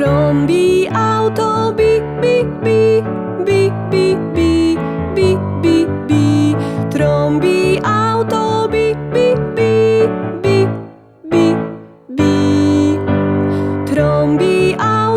Trąbi auto, bi, bi, bi, bi, bi, bi, bi, bi, bi. Trąbi auto, bi, bi, bi, bi, bi, bi. Trąbi auto,